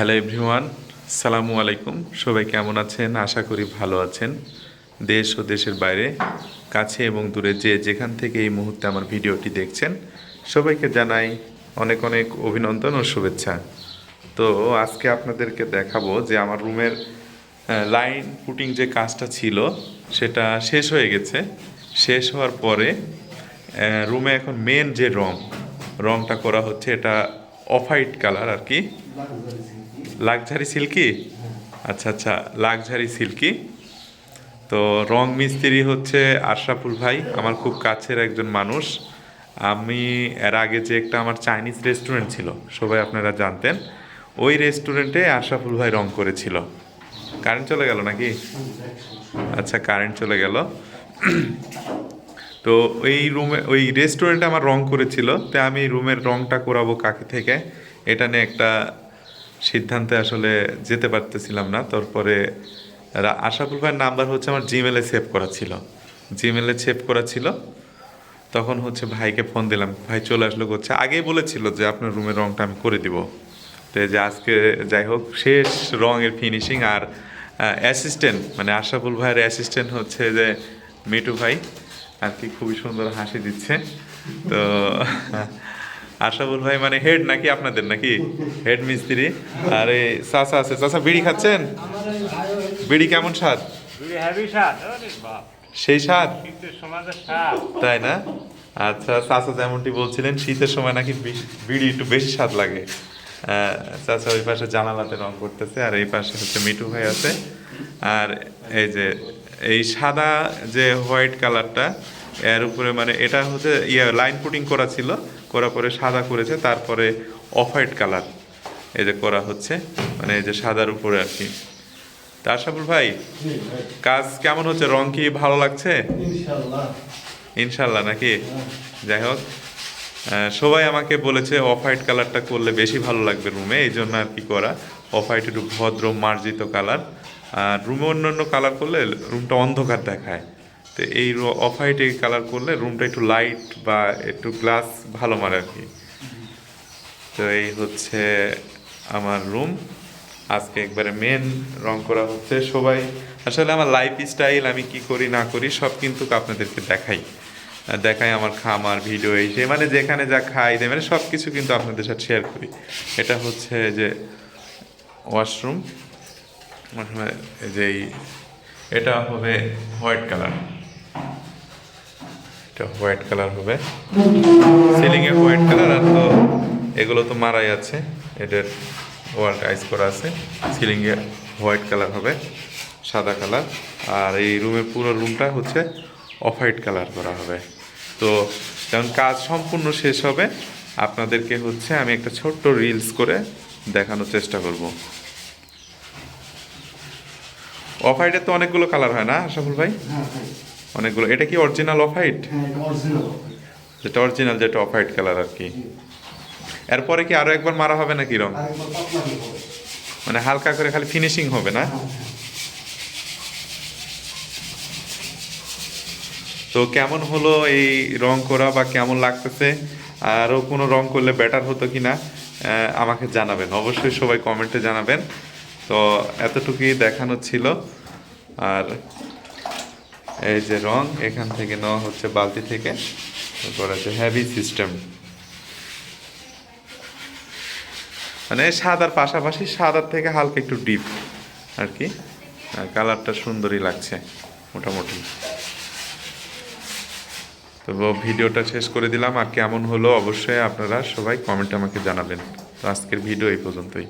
Hello everyone সালামু আলাইকুম সবাই কেমন আছেন? আশা করি ভালো আছেন। দেশ ও দেশের বাইরে, কাছে এবং দূরে যে যেখান থেকে এই মুহূর্তে আমার ভিডিওটি দেখছেন, সবাইকে জানাই অনেক অনেক অভিনন্দন ও শুভেচ্ছা। তো আজকে আপনাদেরকে দেখাবো যে আমার রুমের লাইন পুটিং যে কাজটা ছিল, সেটা শেষ হয়ে গেছে। শেষ হওয়ার পরে রুমে এখন মেন যে রং, রংটা করা হচ্ছে এটা অফ হোয়াইট কালার আর কি। Luxury silky? আচ্ছা আচ্ছা লাক্সারি সিল্কি। তো রং মিস্ত্রি হচ্ছে আশরাফুল ভাই, আমার খুব কাছের একজন মানুষ। আমি এর আগে যে একটা আমার চাইনিজ রেস্টুরেন্ট ছিল, সবাই আপনারা জানতেন, ওই রেস্টুরেন্টে আশরাফুল ভাই রং করেছিল। কারেন্ট চলে গেল নাকি? আচ্ছা কারেন্ট চলে গেল। তো ওই রুমে, ওই রেস্টুরেন্টে আমার রং করেছিল, তো আমি রুমের রংটা করাবো কাকে থেকে? এটা নিয়ে একটা সিদ্ধান্তে আসলে যেতে পারতেছিলাম না। তারপরে আশাফুল ভাইয়ের নাম্বার হচ্ছে আমার জিমেলে সেভ করা ছিল। জিমেলে সেভ করা ছিল। তখন হচ্ছে ভাইকে ফোন দিলাম। ভাই চলে আসলো করছে আগেই বলেছিল যে আপনার রুমের রঙটা আমি করে দিব। তো যে আজকে যাই হোক, শেষ রঙের ফিনিশিং আর অ্যাসিস্ট্যান্ট মানে আশাফুল ভাইয়ের অ্যাসিস্ট্যান্ট হচ্ছে যে মিটু ভাই। আর কি খুবই সুন্দর হাসি দিচ্ছে। তো আশরাফুল ভাই মানে হেড নাকি আপনাদের নাকি? হেড মিস্ত্রি। আরে চাচা আছে। চাচা বিড়ি খাচ্ছেন? বিড়ি কেমন স্বাদ? সেই স্বাদ? তাই না? আচ্ছা চাচা যেমনটি বলছিলেন শীতের সময় নাকি বিড়ি একটু বেশি স্বাদ লাগে। চাচা ওই পাশে জানালাতে রং করতেছে আর এই পাশে হচ্ছে মিঠু ভাই আছে। আর এই যে এই সাদা যে হোয়াইট কালারটা এর উপরে মানে এটা হচ্ছে ইয়ে লাইন পুটিং করা ছিল করার পরে সাদা করেছে তারপরে অফ হোয়াইট কালার এই যে করা হচ্ছে মানে এই যে সাদার উপরে আর কি। তার সাবুল ভাই কাজ কেমন হচ্ছে? রং কি ভালো লাগছে? ইনশাল্লাহ নাকি? যাই হোক সবাই আমাকে বলেছে অফ হোয়াইট কালারটা করলে বেশি ভালো লাগবে রুমে এই জন্য আর কি করা। অফ হোয়াইট একটু ভদ্র মার্জিত কালার আর রুমে অন্য অন্য কালার করলে রুমটা অন্ধকার দেখায়। তো এই অফ হোয়াইট কালার করলে রুমটা একটু লাইট বা একটু গ্লাস ভালো মারে আর কি। তো এই হচ্ছে আমার রুম আজকে একবারে মেন রং করা হচ্ছে সবাই। আসলে আমার লাইফ স্টাইল আমি কি করি, না করি, সব কিন্তু আপনাদেরকে দেখাই। দেখাই আমার খামার ভিডিও এই সেই মানে যেখানে যা খাই, দেয় মানে সব কিছু কিন্তু আপনাদের সাথে শেয়ার করি। এটা হচ্ছে যে ওয়াশরুম এই যে এই- এটা হবে হোয়াইট কালার হোয়াইট কালার হবে। সিলিংয়ে হোয়াইট কালার আর তো এগুলো তো মারাই আছে। এটার ওয়াল টাইস করা আছে। সিলিংয়ে হোয়াইট কালার হবে, সাদা কালার আর এই রুমের পুরো রুমটা হচ্ছে অফ হোয়াইট কালার করা হবে। তো যখন কাজ সম্পূর্ণ শেষ হবে, আপনাদেরকে হচ্ছে আমি একটা ছোট্ট রিলস করে দেখানোর চেষ্টা করব। অফ হোয়াইটের তো অনেকগুলো কালার হয় না, আশাফুল ভাই? হ্যাঁ ভাই। অনেকগুলো। এটা কি অরিজিনাল অফ হোয়াইট হ্যাঁ যেটা অরিজিনাল যেটা অফ হোয়াইট কালার আর কি। এরপরে কি আরও একবার মারা হবে দিয়ে হবে। মানে হালকা করে খালি ফিনিশিং হবে না? হ্যাঁ হ্যাঁ। তো কেমন হলো এই রং করা বা কেমন লাগতেছে? আরও কোনো রং করলে বেটার হতো কি না আমাকে জানাবেন। অবশ্যই সবাই কমেন্টে জানাবেন। তো এতটুকুই দেখানো ছিল। আর এই যে রং, এখান থেকে নেওয়া হচ্ছে বালতি থেকে, তারপর আছে হ্যাভি সিস্টেম মানে সাদার পাশাপাশি সাদার থেকে হালকা একটু ডিপ আর কি? আর কালারটা সুন্দরই লাগছে, মোটামুটি। তো ভিডিওটা শেষ করে দিলাম, আর কেমন হলো অবশ্যই আপনারা সবাই কমেন্টে আমাকে জানাবেন। তো আজকের ভিডিও এই পর্যন্তই।